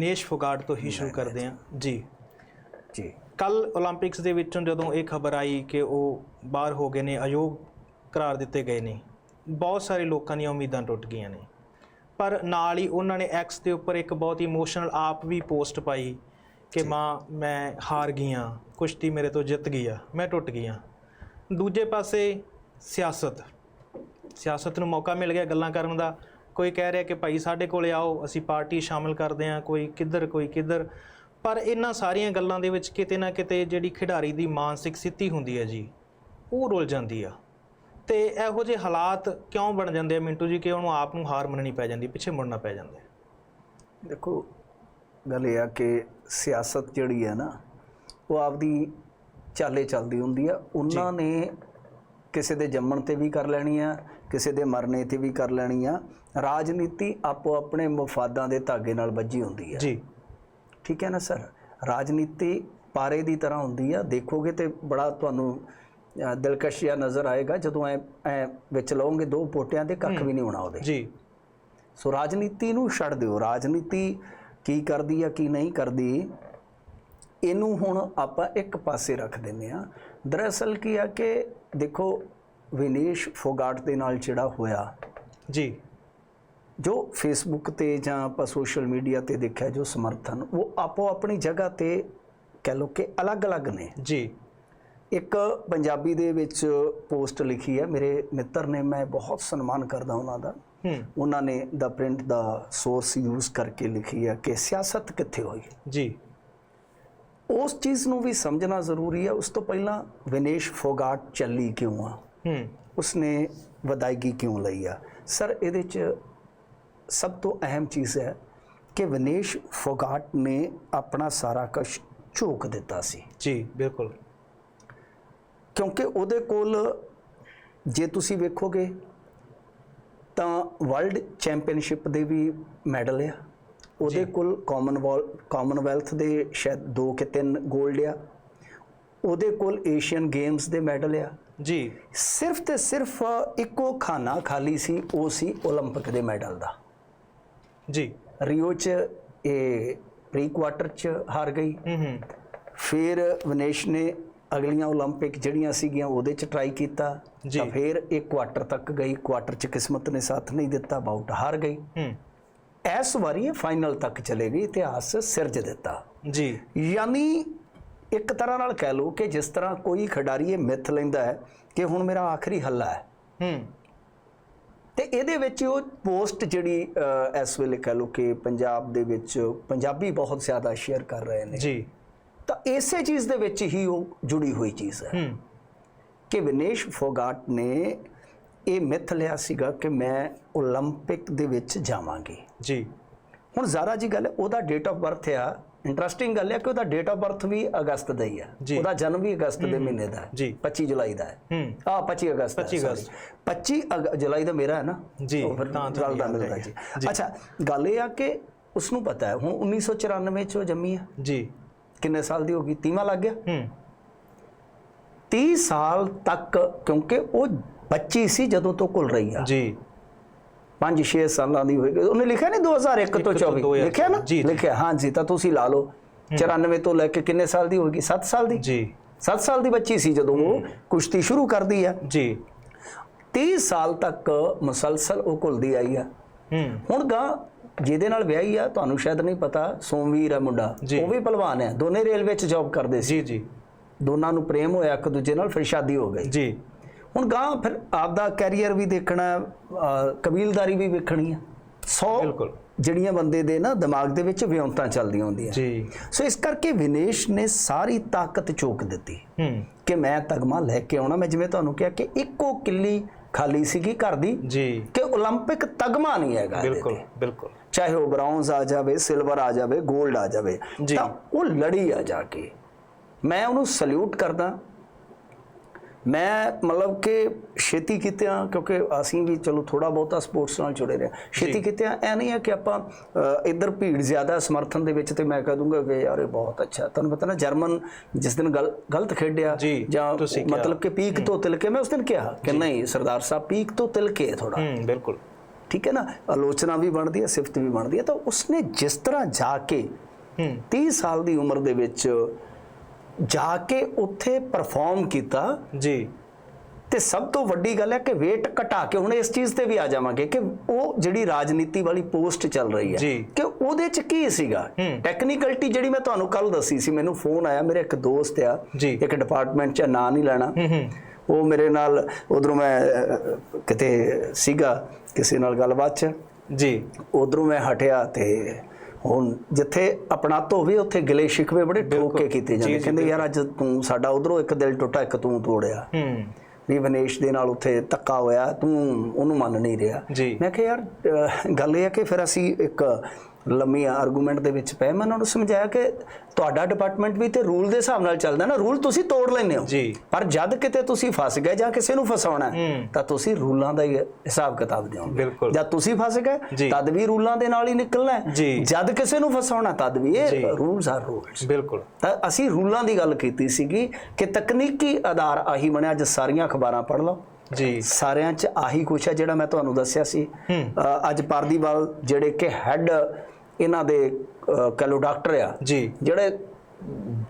ਨੇਸ਼ ਫੋਗਾਟ ਤੋਂ ਹੀ ਸ਼ੁਰੂ ਕਰਦੇ ਹਾਂ। ਜੀ। ਜੀ। ਕੱਲ 올림픽ਸ ਦੇ ਵਿੱਚੋਂ ਜਦੋਂ ਇਹ ਖਬਰ ਆਈ ਕਿ ਉਹ ਬਾਹਰ ਹੋ ਗਏ ਨੇ ਅਯੋਗ ਕਰਾਰ ਦਿੱਤੇ ਗਏ ਨੇ ਬਹੁਤ ਸਾਰੇ ਲੋਕਾਂ ਦੀਆਂ ਉਮੀਦਾਂ ਟੁੱਟ ਗਈਆਂ ਨੇ। ਪਰ ਨਾਲ ਹੀ ਉਹਨਾਂ ਨੇ ਐਕਸ ਦੇ ਉੱਪਰ ਇੱਕ ਬਹੁਤ ਇਮੋਸ਼ਨਲ ਆਪ ਵੀ ਪੋਸਟ ਪਾਈ ਕਿ ਮਾਂ ਮੈਂ ਹਾਰ ਗਈ ਆ ਕੁਸ਼ਤੀ ਮੇਰੇ ਤੋਂ ਜਿੱਤ ਗਈ ਆ ਮੈਂ ਟੁੱਟ ਗਈ ਆ ਦੂਜੇ ਪਾਸੇ ਸਿਆਸਤ। ਸਿਆਸਤ ਨੂੰ ਮੌਕਾ ਮਿਲ ਗਿਆ ਗੱਲਾਂ ਕਰਨ ਦਾ। ਕੋਈ ਕਹਿ ਰਿਹਾ ਕਿ ਭਾਈ ਸਾਡੇ ਕੋਲੇ ਆਓ ਅਸੀਂ ਪਾਰਟੀ ਸ਼ਾਮਲ ਕਰਦੇ ਹਾਂ ਕੋਈ ਕਿੱਧਰ ਕੋਈ ਕਿੱਧਰ। ਪਰ ਇਹਨਾਂ ਸਾਰੀਆਂ ਗੱਲਾਂ ਦੇ ਵਿੱਚ ਕਿਤੇ ਨਾ ਕਿਤੇ ਜਿਹੜੀ ਖਿਡਾਰੀ ਦੀ ਮਾਨਸਿਕ ਸਥਿਤੀ ਹੁੰਦੀ ਹੈ ਜੀ ਉਹ ਰੁਲ ਜਾਂਦੀ ਆ। ਤੇ ਇਹੋ ਜਿਹੇ ਹਾਲਾਤ ਕਿਉਂ ਬਣ ਜਾਂਦੇ ਆ ਮਿੰਟੂ ਜੀ ਕਿ ਉਹਨੂੰ ਆਪ ਨੂੰ ਹਾਰ ਮੰਨਣੀ ਪੈ ਜਾਂਦੀ ਪਿੱਛੇ ਮੁੜਨਾ ਪੈ ਜਾਂਦਾ। ਦੇਖੋ ਗੱਲ ਇਹ ਆ ਕਿ ਸਿਆਸਤ ਜਿਹੜੀ ਹੈ ਨਾ ਉਹ ਆਪਦੀ ਚਾਲੇ ਚੱਲਦੀ ਹੁੰਦੀ ਆ। ਉਹਨਾਂ ਨੇ ਕਿਸੇ ਦੇ ਜੰਮਣ ਤੇ ਵੀ ਕਰ ਲੈਣੀ ਆ ਕਿਸੇ ਦੇ ਮਰਨੇ ਤੇ ਵੀ ਕਰ ਲੈਣੀ ਆ। ਰਾਜਨੀਤੀ ਆਪੋ ਆਪਣੇ ਮਫਾਦਾਂ ਦੇ ਧਾਗੇ ਨਾਲ ਵੱਜੀ ਹੁੰਦੀ ਆ। ਜੀ। ਠੀਕ ਹੈ ਨਾ ਸਰ? ਰਾਜਨੀਤੀ ਪਾਰੇ ਦੀ ਤਰ੍ਹਾਂ ਹੁੰਦੀ ਆ। ਦੇਖੋਗੇ ਤੇ ਬੜਾ ਤੁਹਾਨੂੰ ਦਿਲਕਸ਼ ਜਿਹਾ ਨਜ਼ਰ ਆਏਗਾ ਜਦੋਂ ਐ ਐ ਵਿੱਚ ਲਓਗੇ ਦੋ ਪੋਟਿਆਂ ਤੇ ਕੱਖ ਵੀ ਨਹੀਂ ਹੋਣਾ ਉਹਦੇ। ਜੀ। ਸੋ ਰਾਜਨੀਤੀ ਨੂੰ ਛੱਡ ਦਿਓ। ਰਾਜਨੀਤੀ ਕੀ ਕਰਦੀ ਆ ਕੀ ਨਹੀਂ ਕਰਦੀ ਇਹਨੂੰ ਹੁਣ ਆਪਾਂ ਇੱਕ ਪਾਸੇ ਰੱਖ ਦਿੰਨੇ ਆ। ਦਰਅਸਲ ਕੀ ਆ ਕਿ ਦੇਖੋ ਵਿਨੇਸ਼ ਫੋਗਾਟ ਦੇ ਨਾਲ ਜਿਹੜਾ ਹੋਇਆ ਜੀ। ਜੋ ਫੇਸਬੁੱਕ ਤੇ ਜਾਂ ਆਪਾਂ ਸੋਸ਼ਲ ਮੀਡੀਆ ਤੇ ਦੇਖਿਆ ਜੋ ਸਮਰਥਨ ਉਹ ਆਪੋ ਆਪਣੀ ਜਗ੍ਹਾ ਤੇ ਕਹਿ ਲੋ ਕਿ ਅਲੱਗ-ਅਲੱਗ ਨੇ। ਜੀ। ਇੱਕ ਪੰਜਾਬੀ ਦੇ ਵਿੱਚ ਪੋਸਟ ਲਿਖੀ ਹੈ ਮੇਰੇ ਮਿੱਤਰ ਨੇ ਮੈਂ ਬਹੁਤ ਸਨਮਾਨ ਕਰਦਾ ਉਹਨਾਂ ਦਾ। ਉਹਨਾਂ ਨੇ ਦਾ ਪ੍ਰਿੰਟ ਦਾ ਸੋਰਸ ਯੂਜ਼ ਕਰਕੇ ਲਿਖੀ ਹੈ ਕਿ ਸਿਆਸਤ ਕਿੱਥੇ ਹੋਈ? ਜੀ। ਉਸ ਚੀਜ਼ ਨੂੰ ਵੀ ਸਮਝਣਾ ਜ਼ਰੂਰੀ ਹੈ। ਉਸ ਤੋਂ ਪਹਿਲਾਂ ਵਿਨੇਸ਼ ਫੋਗਾਟ ਚੱਲੀ ਕਿਉਂ ਆ? ਹੂੰ। ਉਸਨੇ ਵਿਦਾਇਗੀ ਕਿਉਂ ਲਈ ਆ? ਸਰ ਇਹਦੇ ਚ ਸਭ ਤੋਂ ਅਹਿਮ ਚੀਜ਼ ਹੈ ਕਿ ਵਿਨੇਸ਼ ਫੋਗਾਟ ਨੇ ਆਪਣਾ ਸਾਰਾ ਕੁਝ ਝੋਕ ਦਿੱਤਾ ਸੀ। ਜੀ ਬਿਲਕੁਲ। ਕਿਉਂਕਿ ਉਹਦੇ ਕੋਲ ਜੇ ਤੁਸੀਂ ਵੇਖੋਗੇ ਤਾਂ ਵਰਲਡ ਚੈਂਪੀਅਨਸ਼ਿਪ ਦੇ ਵੀ ਮੈਡਲ ਆ। ਉਹਦੇ ਕੋਲ ਕਾਮਨਵੈਲਥ ਕਾਮਨਵੈਲਥ ਦੇ ਸ਼ਾਇਦ ਦੋ ਕਿ ਤਿੰਨ 골ਡ ਆ। ਉਹਦੇ ਕੋਲ ਏਸ਼ੀਅਨ ਗੇਮਸ ਦੇ ਮੈਡਲ ਆ। ਜੀ। ਸਿਰਫ ਤੇ ਸਿਰਫ ਇੱਕੋ ਖਾਨਾ ਖਾਲੀ ਸੀ ਉਹ ਸੀ 올림픽 ਦੇ ਮੈਡਲ ਦਾ। ਜੀ। ਰਿਓ ਚ ਇਹ ਪ੍ਰੀ ਕੁਆਟਰ ਚ ਹਾਰ ਗਈ। ਹੂੰ ਹੂੰ। ਫਿਰ ਵਿਨੇਸ਼ ਨੇ ਅਗਲੀਆਂ 올림픽 ਜਿਹੜੀਆਂ ਸੀਗੀਆਂ ਉਹਦੇ ਚ ਟਰਾਈ ਕੀਤਾ। ਤਾਂ ਫਿਰ ਇਹ ਕੁਆਟਰ ਤੱਕ ਗਈ। ਕੁਆਟਰ ਚ ਕਿਸਮਤ ਨੇ ਸਾਥ ਨਹੀਂ ਦਿੱਤਾ ਬਾਊਟ ਹਾਰ ਗਈ। ਹੂੰ। ਇਸ ਵਾਰੀ ਇਹ ਫਾਈਨਲ ਤੱਕ ਚਲੇ ਗਈ ਇਤਿਹਾਸ ਸਿਰਜ ਦਿੱਤਾ। ਜੀ। ਯਾਨੀ ਇੱਕ ਤਰ੍ਹਾਂ ਨਾਲ ਕਹਿ ਲਓ ਕਿ ਜਿਸ ਤਰ੍ਹਾਂ ਕੋਈ ਖਿਡਾਰੀ ਇਹ ਮਿੱਥ ਲੈਂਦਾ ਹੈ ਕਿ ਹੁਣ ਮੇਰਾ ਆਖਰੀ ਹੱਲਾ ਹੈ। ਹੂੰ। ਤੇ ਇਹਦੇ ਵਿੱਚ ਉਹ ਪੋਸਟ ਜਿਹੜੀ ਇਸ ਵੇਲੇ ਕਹਿ ਲਓ ਕਿ ਪੰਜਾਬ ਦੇ ਵਿੱਚ ਪੰਜਾਬੀ ਬਹੁਤ ਜ਼ਿਆਦਾ ਸ਼ੇਅਰ ਕਰ ਰਹੇ ਨੇ। ਜੀ। ਤਾਂ ਇਸੇ ਚੀਜ਼ ਦੇ ਵਿੱਚ ਹੀ ਉਹ ਜੁੜੀ ਹੋਈ ਚੀਜ਼ ਹੈ ਹੂੰ। ਕਿ ਵਿਨੇਸ਼ ਫੋਗਾਟ ਨੇ ਇਹ ਮਿੱਥ ਲਿਆ ਸੀਗਾ ਕਿ ਮੈਂ 올림픽 ਦੇ ਵਿੱਚ ਜਾਵਾਂਗੀ ਜੀ ਹੁਣ ਜ਼ਾਰਾ ਜੀ ਗੱਲ ਹੈ, ਉਹਦਾ ਡੇਟ ਆਫ ਬਰਥ ਆ ਇੰਟਰਸਟਿੰਗ ਗੱਲ ਹੈ ਕਿ ਉਹਦਾ ਡੇਟ ਆਫ ਬਰਥ ਵੀ ਅਗਸਤ ਦਾ ਹੀ ਆ ਜੀ। ਉਹਦਾ ਜਨਮ ਵੀ ਅਗਸਤ ਦੇ ਮਹੀਨੇ ਦਾ ਹੈ ਜੀ। 25 ਜੁਲਾਈ ਦਾ ਹੈ ਹੂੰ ਆ 25 ਅਗਸਤ ਹੈ, 25 sorry। ਅਗਸਤ। 25 ਅਗ- ਜੁਲਾਈ ਦਾ ਮੇਰਾ ਹੈ ਨਾ ਜੀ, ਉਹ ਫਿਰ ਤਾਂ ਗੱਲ ਤੁਹਾਨੂੰ ਦਾ ਯਾਦ ਮਿਲਦਾ ਹੈ। ਜੀ ਜੀ। ਅੱਛਾ ਗੱਲ ਇਹ ਆ ਕਿ ਉਸ ਨੂੰ ਪਤਾ ਹੈ ਹੁਣ 1994 ਚ ਉਹ ਜੰਮੀ ਆ ਜੀ ਕਿੰਨੇ ਸਾਲ ਦੀ ਹੋ ਗਈ 30ਵਾਂ ਲੱਗ ਗਿਆ ਹੂੰ 30 ਸਾਲ ਤੱਕ ਕਿਉਂਕਿ ਉਹ ਬੱਚੀ ਸੀ ਜਦੋਂ ਤੋਂ ਘੁਲ ਰਹੀ ਆ। ਜੀ। 5-6 ਸਾਲਾਂ ਦੀ ਹੋਏਗੀ ਉਹਨੇ ਲਿਖਿਆ ਨਹੀਂ 2001 ਤੋਂ ਤੋਂ 24 2000 ਲਿਖਿਆ ਨਾ? ਜੀ, ਜੀ। ਲਿਖਿਆ। ਹਾਂਜੀ ਤਾਂ ਤੁਸੀਂ ਲਾ ਲਓ। 94 ਤੋਂ ਲੈ ਕੇ ਕਿੰਨੇ ਸਾਲ ਦੀ ਹੋਏਗੀ 7 ਸਾਲ ਦੀ? ਜੀ। 7 ਸਾਲ ਦੀ ਬੱਚੀ ਸੀ ਜਦੋਂ ਉਹ ਕੁਸ਼ਤੀ ਸ਼ੁਰੂ ਕਰਦੀ ਆ। ਜੀ। 30 ਸਾਲ ਤੱਕ ਮੁਸਲਸਲ ਉਹ ਘੁਲਦੀ ਆਈ ਆ। ਹੂੰ। ਹੁਣ ਗਾ ਜਿਹਦੇ ਨਾਲ ਵਿਆਹੀ ਆ ਤੁਹਾਨੂੰ ਸ਼ਾਇਦ ਨਹੀਂ ਪਤਾ ਸੋਮਵੀਰ ਆ ਮੁੰਡਾ। ਜੀ। ਉਹ ਵੀ ਪਹਿਲਵਾਨ ਹੈ ਦੋਨੇ ਰੇਲਵੇ 'ਚ ਜੌਬ ਕਰਦੇ ਸੀ। ਜੀ ਜੀ। ਦੋਨਾਂ ਨੂੰ ਪ੍ਰੇਮ ਹੋਇਆ ਇੱਕ ਦੂਜੇ ਨਾਲ ਫਿਰ ਸ਼ਾਦੀ ਹੋ ਗਈ। ਜੀ। ਹੁਣ ਗਾਂ ਫਿਰ ਆਪ ਦਾ ਕੈਰੀਅਰ ਵੀ ਦੇਖਣਾ ਕਬੀਲਦਾਰੀ ਵੀ ਵੇਖਣੀ ਹੈ 100 ਬਿਲਕੁਲ। ਜਿਹੜੀਆਂ ਬੰਦੇ ਦੇ ਨਾ ਦਿਮਾਗ ਦੇ ਵਿੱਚ ਵਿਉਂਤਾਂ ਚੱਲਦੀਆਂ ਹੁੰਦੀਆਂ। ਜੀ। ਸੋ ਇਸ ਕਰਕੇ ਵਿਨੇਸ਼ ਨੇ ਸਾਰੀ ਤਾਕਤ ਚੋਕ ਦਿੱਤੀ। ਕਿ ਮੈਂ ਤਗਮਾ ਲੈ ਕੇ ਆਉਣਾ। ਮੈਂ ਜਿਵੇਂ ਤੁਹਾਨੂੰ ਕਿਹਾ ਕਿ ਇੱਕੋ ਕਿੱਲੀ ਖਾਲੀ ਸੀਗੀ ਘਰ ਦੀ। ਜੀ। ਕਿ 올림픽 ਤਗਮਾ ਨਹੀਂ ਹੈਗਾ ਬਿਲਕੁਲ ਬਿਲਕੁਲ। ਚਾਹੇ ਉਹ ਬ੍ਰਾਊਨਜ਼ ਆ ਜਾਵੇ ਸਿਲਵਰ ਆ ਜਾਵੇ 골ਡ ਆ ਜਾਵੇ। ਤਾਂ ਉਹ ਲੜੀ ਆ ਜਾ ਕੇ। ਮੈਂ ਉਹਨੂੰ ਸਲੂਟ ਕਰਦਾ। ਮੈਂ ਮਤਲਬ ਕਿ ਛੇਤੀ ਕੀਤਿਆਂ ਕਿਉਂਕਿ ਅਸੀਂ ਵੀ ਚਲੋ ਥੋੜਾ ਬਹੁਤਾ ਸਪੋਰਟਸ ਨਾਲ ਜੁੜੇ ਰਹੇ ਛੇਤੀ ਕੀਤਿਆਂ ਐ ਨਹੀਂ ਹੈ ਕਿ ਆਪਾਂ ਇੱਧਰ ਭੀੜ ਜ਼ਿਆਦਾ ਸਮਰਥਨ ਦੇ ਵਿੱਚ ਤੇ ਮੈਂ ਕਹ ਦੂੰਗਾ ਕਿ ਯਾਰ ਇਹ ਬਹੁਤ ਅੱਛਾ ਤੁਹਾਨੂੰ ਪਤਾ ਨਾ ਜਰਮਨ ਜਿਸ ਦਿਨ ਗਲ- ਗਲਤ ਖੇਡਿਆ ਜੀ। ਮਤਲਬ ਕਿ ਪੀਕ ਤੋਂ ਤਿਲਕੇ ਮੈਂ ਉਸ ਦਿਨ ਕਿਹਾ ਕਿ ਨਹੀਂ ਸਰਦਾਰ ਸਾਹਿਬ ਪੀਕ ਤੋਂ ਤਿਲਕੇ ਥੋੜਾ ਹੂੰ ਬਿਲਕੁਲ। ਠੀਕ ਹੈ ਨਾ? ਆਲੋਚਨਾ ਵੀ ਬਣਦੀ ਹੈ ਸਿਫਤ ਵੀ ਬਣਦੀ ਹੈ। ਤਾਂ ਉਸਨੇ ਜਿਸ ਤਰ੍ਹਾਂ ਜਾ ਕੇ ਹੂੰ। 30 ਸਾਲ ਦੀ ਉਮਰ ਦੇ ਵਿੱਚ ਜਾ ਕੇ ਉੱਥੇ ਪਰਫਾਰਮ ਕੀਤਾ। ਜੀ। ਤੇ ਸਭ ਤੋਂ ਵੱਡੀ ਗੱਲ ਹੈ ਕਿ weight ਘਟਾ ਕੇ ਹੁਣ ਇਸ ਚੀਜ਼ ਤੇ ਵੀ ਆ ਜਾਵਾਂਗੇ ਕਿ ਉਹ ਜਿਹੜੀ ਰਾਜਨੀਤੀ ਵਾਲੀ ਪੋਸਟ ਚੱਲ ਰਹੀ ਹੈ। ਕਿ ਉਹਦੇ ਚ ਕੀ ਸੀਗਾ। ਟੈਕਨੀਕਲਿਟੀ ਜਿਹੜੀ ਮੈਂ ਤੁਹਾਨੂੰ ਕੱਲ ਦੱਸੀ ਸੀ ਮੈਨੂੰ ਫੋਨ ਆਇਆ ਮੇਰੇ ਇੱਕ ਦੋਸਤ ਆ। ਇੱਕ ਡਿਪਾਰਟਮੈਂਟ ਚ ਨਾਂ ਨਹੀਂ ਲੈਣਾ। ਉਹ ਮੇਰੇ ਨਾਲ ਉਧਰੋਂ ਮੈਂ ਕਿਤੇ ਸੀਗਾ ਕਿਸੇ ਨਾਲ ਗੱਲਬਾਤ ਚ। ਜੀ। ਉਧਰੋਂ ਮੈਂ ਹਟਿਆ ਤੇ ਹੁਣ ਜਿੱਥੇ ਆਪਣਾ ਧੋਵੇ ਉੱਥੇ ਗਿਲੇ ਸ਼ਿਕਵੇ ਬੜੇ ਠੋਕ ਕੇ ਕੀਤੇ ਜਾਂਦੇ। ਕਹਿੰਦੇ ਯਾਰ ਅੱਜ ਤੂੰ ਸਾਡਾ ਉਧਰੋਂ ਇੱਕ ਦਿਲ ਟੁੱਟਾ ਇੱਕ ਤੂੰ ਤੋੜਿਆ। ਹੂੰ। ਵੀ ਵਿਨੇਸ਼ ਦੇ ਨਾਲ ਉੱਥੇ ਧੱਕਾ ਹੋਇਆ ਤੂੰ ਉਹਨੂੰ ਮੰਨ ਨਹੀਂ ਰਿਹਾ। ਮੈਂ ਕਿਹਾ ਯਾਰ ਗੱਲ ਇਹ ਹੈ ਕਿ ਫਿਰ ਅਸੀਂ ਇੱਕ ਲੰਮੀ ਆਰਗੂਮੈਂਟ ਦੇ ਵਿੱਚ ਪਏ ਮੈਂ ਉਹਨਾਂ ਨੂੰ ਸਮਝਾਇਆ ਕਿ ਤੁਹਾਡਾ ਡਿਪਾਰਟਮੈਂਟ ਵੀ ਤੇ ਰੂਲ ਦੇ ਹਿਸਾਬ ਨਾਲ ਚੱਲਦਾ ਨਾ ਰੂਲ ਤੁਸੀਂ ਤੋੜ ਲੈਂਦੇ ਹੋ ਜੀ। ਪਰ ਜਦ ਕਿਤੇ ਤੁਸੀਂ ਫਸ ਗਏ ਜਾਂ ਕਿਸੇ ਨੂੰ ਫਸਾਉਣਾ। ਤਾਂ ਤੁਸੀਂ ਰੂਲਾਂ ਦਾ ਹੀ ਹਿਸਾਬ ਕਿਤਾਬ ਦਿਓਗੇ। ਜਦ ਤੁਸੀਂ ਫਸ। ਗਏ ਤਦ ਵੀ ਰੂਲਾਂ ਦੇ ਨਾਲ ਹੀ ਨਿਕਲਣਾ ਹੈ। ਜਦ ਕਿਸੇ ਨੂੰ ਫਸਾਉਣਾ ਤਦ ਵੀ। ਇਹ ਰੂਲਸ ਆਰ ਰੂਲਸ ਬਿਲਕੁਲ ਤਾਂ ਅਸੀਂ ਰੂਲਾਂ ਦੀ ਗੱਲ ਕੀਤੀ ਸੀਗੀ ਕਿ ਤਕਨੀਕੀ ਆਧਾਰ ਆਹੀ ਬਣਿਆ ਅੱਜ ਸਾਰੀਆਂ ਅਖਬਾਰਾਂ ਪੜ੍ਹ ਲਓ ਜੀ ਸਾਰਿਆਂ 'ਚ ਆਹੀ ਕੁਛ ਹੈ ਜਿਹੜਾ ਮੈਂ ਤੁਹਾਨੂੰ ਦੱਸਿਆ ਸੀ ਅੱਜ ਪਾਰਦੀਵਾਲ ਜਿਹੜੇ ਕਿ ਹੈੱਡ ਇਹਨਾਂ ਦੇ ਕਹਿ ਡਾਕਟਰ ਆ। ਜੀ। ਜਿਹੜੇ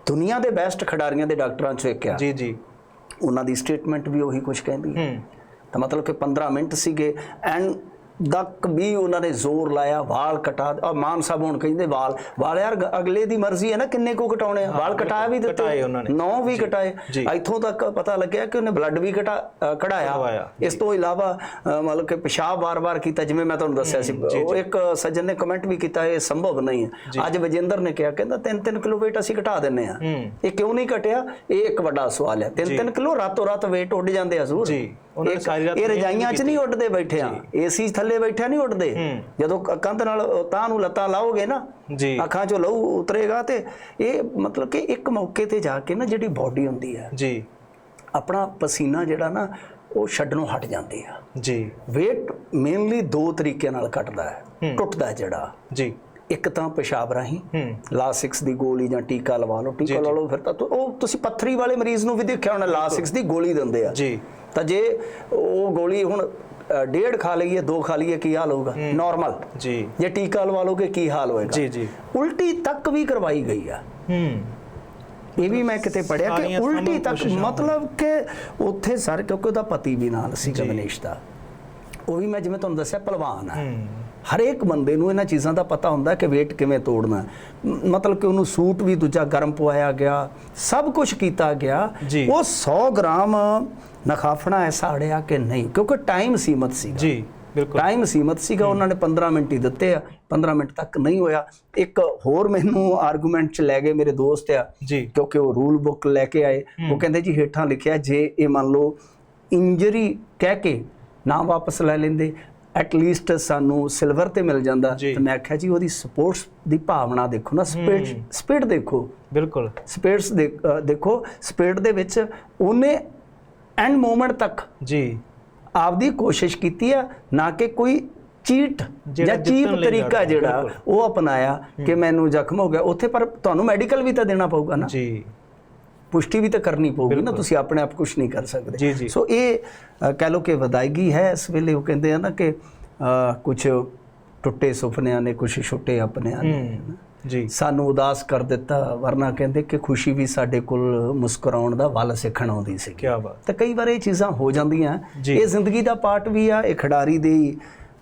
ਦੁਨੀਆ ਦੇ ਬੈਸਟ ਖਿਡਾਰੀਆਂ ਦੇ ਡਾਕਟਰਾਂ 'ਚੋਂ ਇੱਕ ਆ। ਜੀ ਜੀ। ਉਹਨਾਂ ਦੀ ਸਟੇਟਮੈਂਟ ਵੀ ਉਹੀ ਕੁਝ ਕਹਿੰਦੀ ਹੈ। ਹੂੰ। ਤਾਂ ਮਤਲਬ ਕਿ 15 ਮਿੰਟ ਸੀਗੇ। ਐਂਡ ਦਕ ਵੀ ਉਹਨਾਂ ਨੇ ਜ਼ੋਰ ਲਾਇਆ ਵਾਲ ਕਟਾ ਆ ਮਾਨ ਸਾਹਿਬ ਹੁਣ ਕਹਿੰਦੇ ਵਾਲ ਵਾਲ ਯਾਰ ਅਗਲੇ ਦੀ ਮਰਜ਼ੀ ਹੈ ਨਾ ਕਿੰਨੇ ਕੋ ਕਟਾਉਣੇ ਆ? ਵਾਲ ਕਟਾਇਆ ਵੀ ਦਿੱਤੇ। ਕਟਾਏ ਉਹਨਾਂ ਨੇ। ਨੌ ਵੀ ਕਟਾਏ। ਇੱਥੋਂ ਤੱਕ ਪਤਾ ਲੱਗਿਆ ਕਿ ਉਹਨੇ ਬਲੱਡ ਵੀ ਕਟਾ ਕਢਾਇਆ। ਇਸ ਤੋਂ ਇਲਾਵਾ ਮਤਲਬ ਕਿ ਪਿਸ਼ਾਬ ਵਾਰ-ਵਾਰ ਕੀਤਾ ਜਿਵੇਂ ਮੈਂ ਤੁਹਾਨੂੰ ਦੱਸਿਆ ਸੀ। ਉਹ ਇੱਕ ਸੱਜਣ ਨੇ ਕਮੈਂਟ ਵੀ ਕੀਤਾ ਇਹ ਸੰਭਵ ਨਹੀਂ ਹੈ। ਅੱਜ ਵਜਿੰਦਰ ਨੇ ਕਿਹਾ ਕਹਿੰਦਾ 3-3 ਕਿਲੋ weight ਅਸੀਂ ਘਟਾ ਦਿੰਨੇ ਆ ਇਹ ਕਿਉਂ ਨਹੀਂ ਘਟਿਆ? ਇਹ ਇੱਕ ਵੱਡਾ ਸਵਾਲ ਹੈ। 3-3 ਕਿਲੋ ਰਾਤੋਂ ਰਾਤ weight ਉੱਡ ਜਾਂਦੇ ਆ ਜ਼ਰੂਰ। ਜੀ, ਉਹਨਾਂ ਨੇ ਇੱਕ- ਸਾਰੀ ਰਾਤ ਇਹ ਰਜਾਈਆਂ 'ਚ ਨਹੀਂ ਉੱਡਦੇ ਬੈਠੇ ਆ। ਏਸੀ ਥੱਲੇ ਬੈਠਿਆ ਨਹੀਂ ਉੱਡਦੇ। ਜਦੋਂ ਕੰਧ ਨਾਲ ਤਾਂ ਨੂੰ ਲੱਤਾਂ ਲਾਓਗੇ ਨਾ ਜੀ। ਅੱਖਾਂ 'ਚੋਂ ਲਹੂ ਉਤਰੇਗਾ ਤੇ ਇਹ ਮਤਲਬ ਕਿ ਇੱਕ ਮੌਕੇ ਤੇ ਜਾ ਕੇ ਨਾ ਜਿਹੜੀ ਬਾਡੀ ਹੁੰਦੀ ਹੈ ਜੀ। ਆਪਣਾ ਪਸੀਨਾ ਜਿਹੜਾ ਨਾ ਉਹ ਛੱਡਣੋਂ ਹਟ ਜਾਂਦੀ ਆ। ਜੀ। weight ਮੇਨਲੀ ਦੋ ਤਰੀਕਿਆਂ ਨਾਲ ਘਟਦਾ ਹੈ। ਟੁੱਟਦਾ ਜਿਹੜਾ ਜੀ। ਇੱਕ ਤਾਂ ਪਿਸ਼ਾਬ ਰਾਹੀਂ ਹੂੰ। ਲਾ 6 ਦੀ ਗੋਲੀ ਜਾਂ ਟੀਕਾ ਲਵਾ ਲਓ ਟੀਕਾ ਲਾ ਲਓ ਫਿਰ ਤਾਂ ਤੁ- ਉਹ ਤੁਸੀਂ ਪੱਥਰੀ ਵਾਲੇ ਮਰੀਜ਼ ਨੂੰ ਵੀ ਦੇਖਿਆ ਹੋਣਾ ਲਾ 6 ਦੀ ਗੋਲੀ ਦਿੰਦੇ ਆ। ਜੀ। ਤਾਂ ਜੇ ਉਹ ਗੋਲੀ ਹੁਣ ਡੇਢ ਖਾ ਲਈਏ ਦੋ ਖਾ ਲਈਏ ਕੀ ਹਾਲ ਹੋਊਗਾ? ਨਾਰਮਲ ਜੀ। ਜੇ ਟੀਕਾ ਲਵਾ ਲੋਗੇ ਕੀ ਹਾਲ ਹੋਏਗਾ? ਜੀ ਜੀ। ਉਲਟੀ ਤੱਕ ਵੀ ਕਰਵਾਈ ਗਈ ਆ। ਹੂੰ। ਇਹ ਵੀ ਮੈਂ ਕਿਤੇ ਪੜਿਆ ਕਿ ਉਲਟੀ ਤੱਕ ਮਤਲਬ ਕਿ ਉੱਥੇ ਸਰ ਕਿਉਂਕਿ ਉਹਦਾ ਪਤੀ ਵੀ ਨਾਲ ਸੀ। ਗਵਨੇਸ਼ ਦਾ। ਉਹ ਵੀ ਮੈਂ ਜਿਵੇਂ ਤੁਹਾਨੂੰ ਦੱਸਿਆ ਪਹਿਲਵਾਨ ਆ। ਹਰੇਕ ਬੰਦੇ ਨੂੰ ਇਹਨਾਂ ਚੀਜ਼ਾਂ ਦਾ ਪਤਾ ਹੁੰਦਾ ਕਿ weight ਕਿਵੇਂ ਤੋੜਨਾ। ਮਤਲਬ ਕਿ ਉਹਨੂੰ ਸੂਟ ਵੀ ਦੂਜਾ ਗਰਮ ਪਵਾਇਆ ਗਿਆ ਸਭ ਕੁਝ ਕੀਤਾ ਗਿਆ। ਉਹ 100 ਗ੍ਰਾਮ ਨਖਾਫਣਾ ਐਸਾ ਅੜਿਆ ਕਿ ਨਹੀਂ? ਕਿਉਂਕਿ ਟਾਈਮ ਸੀਮਤ ਸੀ ਜੀ ਬਿਲਕੁਲ। ਟਾਈਮ ਸੀਮਤ ਸੀਗਾ ਉਹਨਾਂ ਨੇ 15 ਮਿੰਟ ਹੀ ਦਿੱਤੇ ਆ। 15 ਮਿੰਟ ਤੱਕ ਨਹੀਂ ਹੋਇਆ। ਇੱਕ ਹੋਰ ਮੈਨੂੰ ਆਰਗੂਮੈਂਟ ਚ ਲੈ ਗਏ ਮੇਰੇ ਦੋਸਤ ਆ ਜੀ। ਕਿਉਂਕਿ ਉਹ ਰੂਲ ਬੁੱਕ ਲੈ ਕੇ ਆਏ। ਉਹ ਕਹਿੰਦੇ ਜੀ ਹੇਠਾਂ ਲਿਖਿਆ ਜੇ ਇਹ ਮੰਨ ਲਓ ਇੰਜਰੀ ਕਹਿ ਕੇ ਨਾ ਵਾਪਸ ਲੈ ਲੈਂਦੇ ਐਟ ਲੀਸਟ ਸਾਨੂੰ ਸਿਲਵਰ ਤੇ ਮਿਲ ਜਾਂਦਾ। ਤੇ ਮੈਂ ਆਖਿਆ ਜੀ ਉਹਦੀ ਸਪੋਰਟਸ ਦੀ ਭਾਵਨਾ ਦੇਖੋ ਨਾ ਸਪੀਡ ਸਪੀਡ ਦੇਖੋ। ਬਿਲਕੁਲ। ਸਪੀਡਸ ਦੇਖੋ ਸਪੀਡ ਦੇ ਵਿੱਚ ਉਹਨੇ ਐਂਡ ਮੂਮੈਂਟ ਤੱਕ ਜੀ। ਆਪਦੀ ਕੋਸ਼ਿਸ਼ ਕੀਤੀ ਆ ਨਾ ਕਿ ਕੋਈ ਚੀਟ ਜਾਂ ਚੀਪ ਤਰੀਕਾ ਜਿਹੜਾ। ਉਹ ਅਪਣਾਇਆ ਕਿ ਮੈਨੂੰ ਜ਼ਖਮ ਹੋ ਗਿਆ। ਉੱਥੇ ਪਰ ਤੁਹਾਨੂੰ ਮੈਡੀਕਲ ਵੀ ਤਾਂ ਦੇਣਾ ਪਊਗਾ ਨਾ। ਜੀ। ਪੁਸ਼ਟੀ ਵੀ ਤਾਂ ਕਰਨੀ ਪਊਗੀ ਨਾ। ਤੁਸੀਂ ਆਪਣੇ ਆਪ ਕੁਝ ਨਹੀਂ ਕਰ ਸਕਦੇ। ਸੋ ਇਹ ਕਹਿ ਲਓ ਕਿ ਵਧਾਈਗੀ ਹੈ ਇਸ ਵੇਲੇ। ਉਹ ਕਹਿੰਦੇ ਆ ਨਾ ਕਿ ਕੁਝ ਟੁੱਟੇ ਸੁਪਨਿਆਂ ਨੇ ਕੁਝ ਛੁੱਟੇ ਆਪਣਿਆਂ ਨੇ। ਜੀ। ਸਾਨੂੰ ਉਦਾਸ ਕਰ ਦਿੱਤਾ ਵਰਨਾ ਕਹਿੰਦੇ ਕਿ ਖੁਸ਼ੀ ਵੀ ਸਾਡੇ ਕੋਲ ਮੁਸਕਰਾਉਣ ਦਾ ਵੱਲ ਸਿੱਖਣ ਆਉਂਦੀ ਸੀ। ਕੀ ਬਾਤ। ਤਾਂ ਕਈ ਵਾਰ ਇਹ ਚੀਜ਼ਾਂ ਹੋ ਜਾਂਦੀਆਂ। ਜੀ। ਇਹ ਜ਼ਿੰਦਗੀ ਦਾ ਪਾਰਟ ਵੀ ਆ ਇਹ ਖਿਡਾਰੀ ਦੀ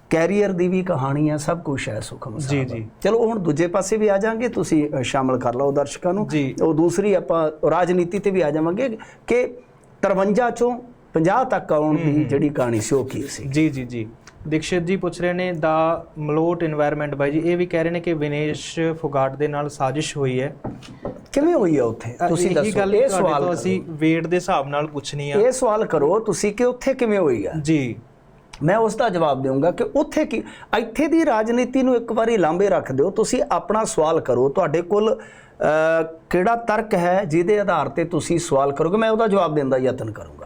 ਕੈਰੀਅਰ ਦੀ ਵੀ ਕਹਾਣੀ ਆ ਸਭ ਕੁਝ ਹੈ ਸੁਖਮ ਜੀ, ਸਾਹਿਬ ਜੀ। ਚਲੋ ਹੁਣ ਦੂਜੇ ਪਾਸੇ ਵੀ ਆ ਜਾਾਂਗੇ ਤੁਸੀਂ ਸ਼ਾਮਲ ਕਰ ਲਓ ਦਰਸ਼ਕਾਂ ਨੂੰ। ਜੀ। ਉਹ ਦੂਸਰੀ ਆਪਾਂ ਰਾਜਨੀਤੀ ਤੇ ਵੀ ਆ ਜਾਵਾਂਗੇ ਕਿ 53 ਚੋਂ 50 ਤੱਕ ਆਉਣ ਦੀ ਜਿਹੜੀ ਕਹਾਣੀ ਸੀ ਉਹ ਕੀ ਸੀ? ਜੀ ਜੀ ਜੀ। ਦਿਕਸ਼ਿਤ ਜੀ ਪੁੱਛ ਰਹੇ ਨੇ ਦਾ ਮਲੋਟ এনवायरमेंट ਬਾਈ ਜੀ ਇਹ ਵੀ ਕਹਿ ਰਹੇ ਨੇ ਕਿ ਵਿਨੇਸ਼ ਫੁਗਾਟ ਦੇ ਨਾਲ ਸਾਜ਼ਿਸ਼ ਹੋਈ ਹੈ। ਕਿਵੇਂ ਹੋਈ ਆ ਉੱਥੇ? ਤੁਸੀਂ ਦੱਸੋ। ਇਹ ਸਵਾਲ ਅਸੀਂ weight ਦੇ ਹਿਸਾਬ ਨਾਲ ਪੁੱਛਣੀ ਆ। ਇਹ ਸਵਾਲ ਕਰੋ ਤੁਸੀਂ ਕਿ ਉੱਥੇ ਕਿਵੇਂ ਹੋਈ ਆ ਜੀ। ਮੈਂ ਉਸ ਦਾ ਜਵਾਬ ਦੇਵਾਂਗਾ ਕਿ ਉੱਥੇ ਕੀ ਇੱਥੇ ਦੀ ਰਾਜਨੀਤੀ ਨੂੰ ਇੱਕ ਵਾਰੀ ਲਾਂਬੇ ਰੱਖ ਦਿਓ ਤੁਸੀਂ ਆਪਣਾ ਸਵਾਲ ਕਰੋ। ਤੁਹਾਡੇ ਕੋਲ ਕਿਹੜਾ ਤਰਕ ਹੈ ਜਿਹਦੇ ਆਧਾਰ ਤੇ ਤੁਸੀਂ ਸਵਾਲ ਕਰੋਗੇ? ਮੈਂ ਉਹਦਾ ਜਵਾਬ ਦੇਣ ਦਾ ਯਤਨ ਕਰੂੰਗਾ।